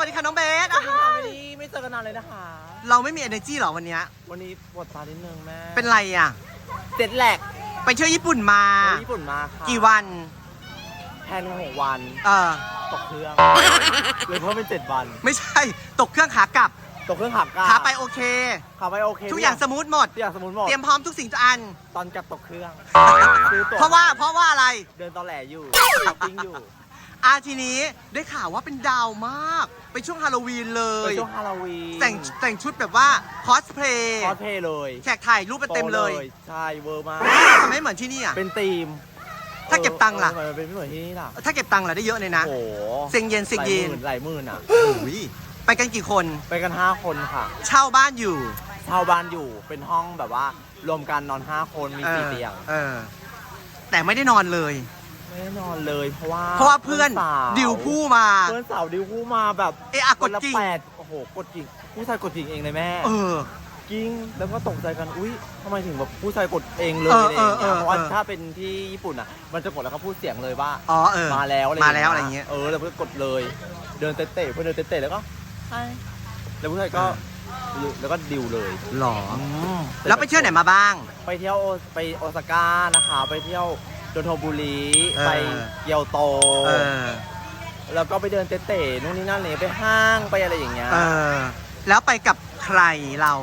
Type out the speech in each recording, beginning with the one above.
วัสดีค่ะน้องเบสสวัสดีค่ะอะไม่ได้ไม่เจอกันนานเลยนะคะ เราไม่มี energy เหรอวันเนี้ยวันนี้ปวดตานิดนึงแม่เป็นไรอะ เจ็ดแหลกไปเที่ยวญี่ปุ่นมา ไปญี่ปุ่นมาค่ะกี่วัน แทนหกวันเออ ตกเครื่องเลยเพิ่มเป็นเจ็ดวันไม่ใช่ ตกเครื่องขากลับ ตกเครื่องขับกาขาไปโอเคขาไปโอเคทุกอย่างสมูทหมด ทุกอย่างสมุนหมดเตรียมพร้อมทุกสิ่งทุกอัน ตอนกลับตกเครื่องซื้อตั๋วเพราะว่าเพราะว่าอะไร เดินตอแหลอยู่ติ้งอยู่ อาทีนี้ได้ข่าวว่าเป็นดาวมาก ไปช่วงฮาโลวีนเลไปยช่วงฮาโลวีนแต่งแต่งชุดแบบว่าคอสเพลย์คอสเพลย์เลยแขกถ่ายรูปกันเต็มเลยโตใช่เวอร์มาก ทำไมไม่เหมือนที่นี่อะ เป็นธีมถ้าเก็บตังค์ล่ะเออทำไมมันเป็นไม่เหมือนที่นี่ล่ะ ถ้าเก็บตังค์ล่ะได้เยอะเลยนะโอ้โหเซ็งเย็นเซ็งเย็นหลายหมื่นหลายหมื่นอะอุ้ยไปกันกี่คนไปกันห้าคนค่ะเช่าบ้านอยู่เช่าบ้านอยู่เป็นห้องแบบว่ารวมกันนอนห้าคนมีสี่เตียงเออแต่ไม่ได้นอนเลย ไม่ได้นอนเลยเพราะว่าเพราะว่าเพื่อนสาวดิวผู้มา เพื่อนสาวดิวคู่มาแบบเอะอะคกนดละกิ่งแปดโอ้โหกดกิ่งผู้ชายกดกิ่งเองเลยแม่เออ กิ้งแล้วก็ตกใจกันอุ้ยทำไมถึงแบบผู้ชายกดเองเลยเอออะไรอย่างเอเงี้อยเออเพราะว่าเออ ถ้าเป็นที่ญี่ปุ่นอะ มันจะกดแล้วก็พูดเสียงเลยว่า อ๋อเออ มาแล้วอะไรมาแล้วอะไรอย่างเงี้ยเออแล้วเพื่อนกดเลย เดินเตะๆเพื่อนเดินเตะๆแล้วก็ใช่แล้วผู้ชายก็แล้วก็ดิวเลยหรอ แล้วไปเที่ยวไหนมาบ้าง ไปเที่ยวโอไปโอซาก้านะคะ ไปเที่ยว โดโทบุรีเออ ไปเกียวโต เออแล้วก็ไปเดินเตะๆนู่นนี่นั่นเลยไปห้างไปอะไรอย่างเงี้ยเออแล้วไปกับใครเรา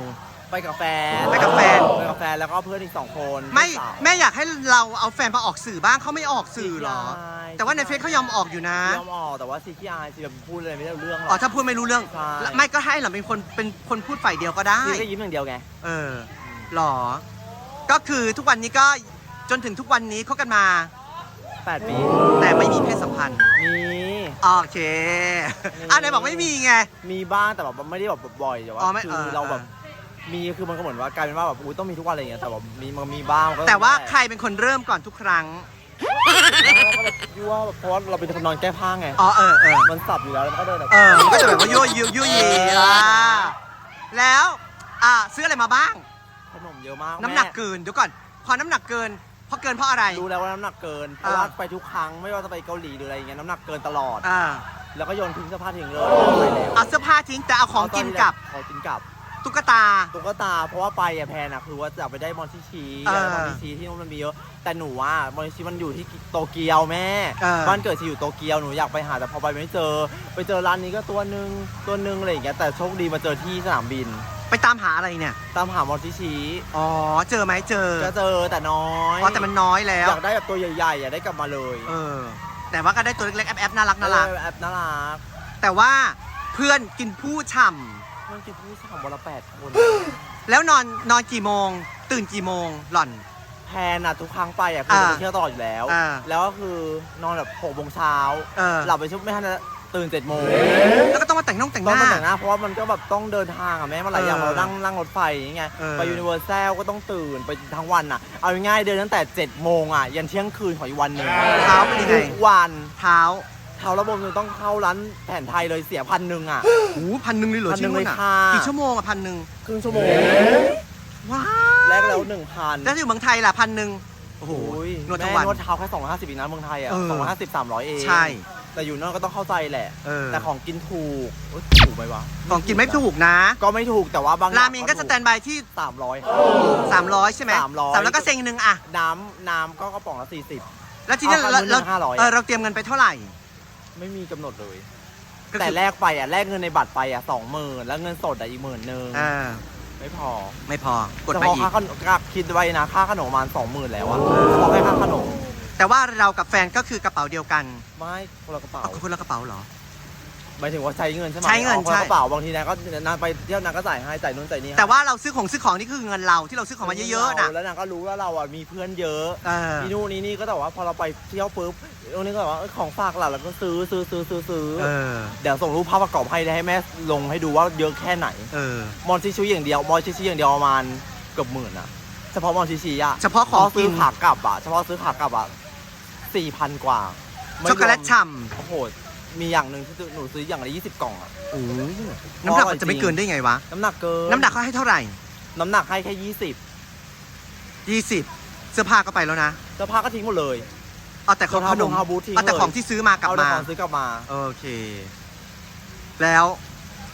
ไปกับแฟนไปกับแฟน ไปกับแฟนแล้วก็เพื่อนอีกสองคนไม่สาว แม่อยากให้เราเอาแฟนมาออกสื่อบ้างเขาไม่ออกสื่อหรอ ใช่ แต่ว่าในเฟซเขายอมออกอยู่นะยอมออกแต่ว่าซีคีไอซีแบบพูดเลยไม่ได้เรื่องหรออ๋อก ถ้าพูดไม่รู้เรื่อง ใช่ ไม่ก็ให้เราเป็นคนเป็นคนพูดฝ่ายเดียวก็ได้ ซีก็ยิ้มอย่างเดียวไง เออหรอ ก็คือทุกวันนี้ก็ จนถึงทุกวันนี้เขากันมา 8 ปี แต่ไม่มีเพศสัมพันธ์ มี โอเคอะไหนบอกไม่มีไง มีบ้างแต่แบบไม่ได้แบบบ่อยแต่ว่าอ๋อไม่คืเอออ เราแบบมีคือมันก็เหมือนว่ากลายเป็นว่าแบบอุ้ยต้องมีทุกวันอะไรอย่างเงี้ยแต่แบบมีมันมีบ้างมันก็แต่ว่าล้ใครเป็นคนเริ่มก่อนทุกครั้งแล้วก็แบบยั่วแบบเพราะว่าเราเป็นคนนอนแก้ผ้าไงอ๋อเออเออ มันสับอยู่แล้วแล้วมันก็เดินแบบเออมันก็จะแบบว่ายั่วยุยั่วยีอ่าแล้ว อ่าซื้ออะไรมาบ้าง ขนมเยอะมากน้ำหนักแม่เกินเดี๋ยวก่อน พอน้ำหนักเกิน เพราะเกินเพราะอะไร รู้แล้วว่าน้ำหนักเกินเพราะว่าอ่า ไปทุกครั้งไม่ว่าจะไปเกาหลีหรืออะไรอย่างเงี้ยน้ำหนักเกินตลอด อ่าแล้วก็โยนทิ้งเสื้อผ้าทิ้งเลยไม่ใส่แล้วเอาเสื้อผ้าทิ้งแต่เอาของกินกลับของกินกลับตุ๊กตา ตุ๊กตาเพราะว่าไปอะแพนอะคือว่าจะเอาไปได้มอนชิชิเออมอนชิชิที่นู่นมันมีเยอะแต่หนูว่ามอนชิชิมันอยู่ที่โตเกียวแม่เออ บ้านเกิดชีอยู่โตเกียวหนูอยากไปหาแต่พอไปไม่เจอ ไปเจอร้านนี้ก็ตัวหนึ่งตัวหนึ่งอะไรอย่างเงี้ยแต่โชคดีมาเจอที่สนามบิน ไปตามหาอะไรเนี่ย ตามหามอนชิชิอ๋อ เจอไหมเจอก็เจอแต่น้อยอ๋อแต่มันน้อยแล้ว อยากได้แบบตัวใหญ่ๆอยากได้กลับมาเลยเออ แต่ว่าก็ได้ตัวเล็กๆแอปๆน่ารักน่ารักเออแอปน่ารักแต่ว่าเพื่อนกินผู้ฉ่เมื่อกี้พูดสามวันละแปดคนำแล้วนอนนอนกี่โมง ตื่นกี่โมงหล่อนแพนอะทุกครั้งไปอะคือจะไปอ่าเที่ยวตลอดอยู่แล้วอ่าแล้วก็คือนอนแบบหกโมงเช้าเออหลับไปชุบไม่ทันจะ ตื่นเจ็ดโมงแล้วก็ต้องมาแต่งน้องแต่งหต้องน้า มาแต่งหน้าเพราะว่ามันก็แบบต้องเดินทางอะแม่มันหลายอย่างเออเรานั่งนั่งรถไฟอย่างเงี้ยเออ ไปยูนิเวอร์แซลก็ต้องตื่นไปทั้งวันอะเอาง่ายๆเดินตั้งแต่7จ็ดโมงอะยันเที่ยงคืนของอีกวันหนึ่งเท้าเป็นยังไงทุกวันเท้าเท้าระบบหนึ่งต้องเข้าร้านแผนไทยเลยเสียพันหนึ่งอะหูพันหนึ่งเลยเหรอพันหนึ่งที่นู่นเลยค่ะ กี่ชั่วโมงอะพันหนึ่งครึ่งชั่วโมงว้าแรกแล้วหนึ่งพันแล้วที่อยู่เมืองไทยล่ะพันหนึ่งโอ้โหนวดทั้งวันนวดเท้าแค่สองร้อยห้าสิบอีกนะเมืองไทยอะเออสองร้อยห้าสิบสามร้อยเอง ใช่ แต่อยู่นั่นก็ต้องเข้าใจแหละ เออ แต่ของกินถูกเอ้ยถูกไหมวะของกินไม่ถูกนะ ก็ไม่ถูกแต่ว่าบางราเมงก็สแตนบายที่ สามร้อย 300 ใช่ไหม300 สามแล้วก็เซ็งหนึ่งอะน้ำน้ำก็กระป๋องละสี่สิบ แล้วทีนี้เอาเราคันเราละ500 เออเราเตรียมเงินไปเท่าไหร่ไม่มีกำหนดเลย ก็คือแต่แลกไปอะแลกเงินในบัตรไปอะสองหมื่นแล้วเงินสดอะอีกหมื่นหนึ่งอ่าไม่พอไม่พอกดเฉไปพาะอีค่ากขนมคิดไว้นะค่าขนมประมาณสองหมื่นแล้วอะเฉพาะแค่ค่าขนม แต่ว่าเรากับแฟนก็คือกระเป๋าเดียวกันไม่คนละกระเป๋าเอาคนละกระเป๋าเหรอ หมายถึงว่าใช้เงินใช่ไหมใช้เงินอาคนละใช่กระเป๋าบางทีนายก็นางไปเที่ยวนางก็จ่ายให้จ่ายนู้นจ่ายนี่ให้แต่ว่าเราซื้อของซื้อของนี่คือเงินเราที่เราซื้อของมาเยอะๆนะแล้วนางก็รู้ว่าเราอะมีเพื่อนเยอะเออ มีนู่นนี่นี่ก็แต่ว่าพอเราไปเที่ยวปุ๊บตรงนี้ก็แบบว่าเอ้ยของฝากหล่ะแล้วก็ซื้อซื้อซื้อซื้อซื้อเออ เดี๋ยวส่งรูปภาพประกอบให้ให้แม่ลงให้ดูว่าเยอะแค่ไหน เออ มอนชิชิอย่างเดียวมอนชิชิอย่างเดียวประมาณเกือบหมื่นอะเฉพาะมอนชิชิอะเฉพาะของซื้กิอนขากลับอะเฉพาะซื้อขากลับอะ สี่พันกว่าไม่ช็อกโกแลตรวมฉ่โอ้โห มีอย่างหนึ่งที่หนูซื้ออย่างละยี่สิบกล่องอะำโอ้น้ำหนักมันจะไม่เกินได้ไงวะ น้ำหนักเกินน้ำหนักเขาให้เท่าไหร่ น้ำหนักให้แค่ยี่สิบ20 เสื้อผ้าก็ไปแล้วนะ เสื้อผ้าก็ทิ้งหมดเลย เอาแต่ของขนมรองเท้าบูททิ้งเอาแต่เลย ของที่ซื้อมากลับเอาแต่มา ของซื้อกลับมาโอเค แล้ว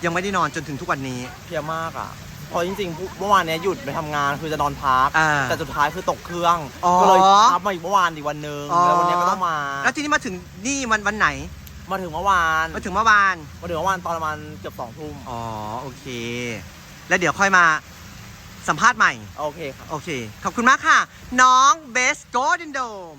ยังไม่ได้นอนจนถึงทุกวันนี้ เพลียมากอะ เพราะจริงๆเมื่อวานเนี้ยหยุดไปทำงานคือจะนอนพัก อ่าแต่สุดท้ายคือตกเครื่อง อ๋อ ก็เลยพับมาอีกเมื่อวานอีกวันหนึ่งอ๋อแล้ววันเนี้ยก็ต้องมา แล้วทีนี้มาถึงนี่วันวันไหน มาถึงเมื่อวานมาถึงเมื่อวาน มาถึงเมื่อวานตอนประมาณเกือบสองทุ่มอ๋อโอเค แล้วเดี๋ยวค่อยมาสัมภาษณ์ใหม่ โอเคครับ โอเค ขอบคุณมากค่ะ น้องเบสโกลเด้นโดม